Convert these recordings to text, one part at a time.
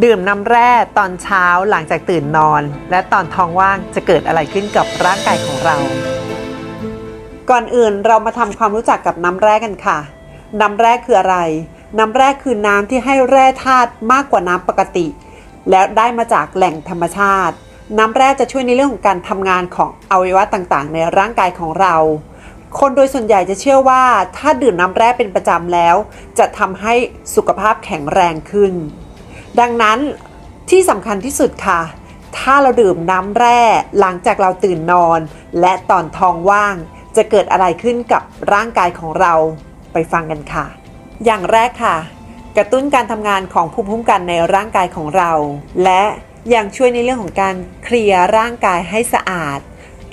ดื่มน้ำแร่ตอนเช้าหลังจากตื่นนอน และตอนท้องว่างจะเกิดอะไรขึ้นกับร่างกายของเรา ก่อนอื่นเรามาทำความรู้จักกับน้ำแร่กันค่ะ น้ำแร่คืออะไร น้ำแร่คือน้ำที่ให้แร่ธาตุมากกว่าน้ำปกติ แล้วได้มาจากแหล่งธรรมชาติ น้ำแร่จะช่วยในเรื่องของการทำงานของอวัยวะต่างๆ ในร่างกายของเราคนโดยส่วนใหญ่จะเชื่อว่าถ้าดื่มน้ำแร่เป็นประจำแล้ว จะทำให้สุขภาพแข็งแรงขึ้น ดังนั้นที่สำคัญที่สุดค่ะ ถ้าเราดื่มน้ำแร่หลังจากเราตื่นนอน และตอนท้องว่าง จะเกิดอะไรขึ้นกับร่างกายของเราไปฟังกันค่ะ อย่างแรกค่ะ กระตุ้นการทำงานของภูมิคุ้มกันในร่างกายของเรา และยังช่วยในเรื่องของการเคลียร์ร่างกายให้สะอาด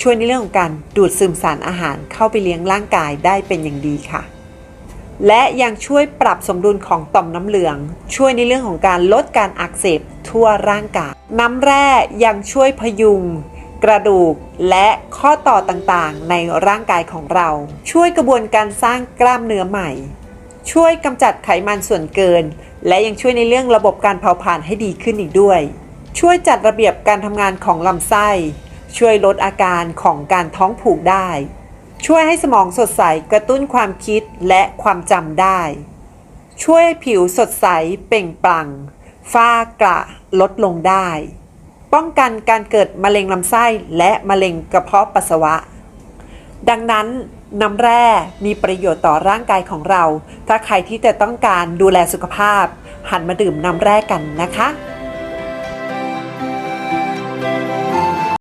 ช่วยในเรื่องของการดูดซึมสารอาหารเข้าไปเลี้ยงร่างกายได้เป็นอย่างดีค่ะ และยังช่วยปรับสมดุลของต่อมน้ำเหลือง ช่วยในเรื่องของการลดการอักเสบทั่วร่างกาย น้ำแร่ยังช่วยพยุง กระดูกและข้อต่อต่างๆ ในร่างกายของเรา ช่วยกระบวนการสร้างกล้ามเนื้อใหม่ ช่วยกำจัดไขมันส่วนเกิน และยังช่วยในเรื่องระบบการเผาผลาญให้ดีขึ้นอีกด้วย ช่วยจัดระเบียบการทำงานของลำไส้ ช่วยลดอาการของการท้องผูกได้ ช่วยให้สมองสดใสกระตุ้นความคิดและความจำได้ ช่วยผิวสดใสเปล่งปลั่ง ฝ้ากระลดลงได้ ป้องกันการเกิดมะเร็งลำไส้และมะเร็งกระเพาะปัสสาวะ ดังนั้นน้ำแร่มีประโยชน์ต่อร่างกายของเรา ถ้าใครที่จะต้องการดูแลสุขภาพ หันมาดื่มน้ำแร่กันนะคะ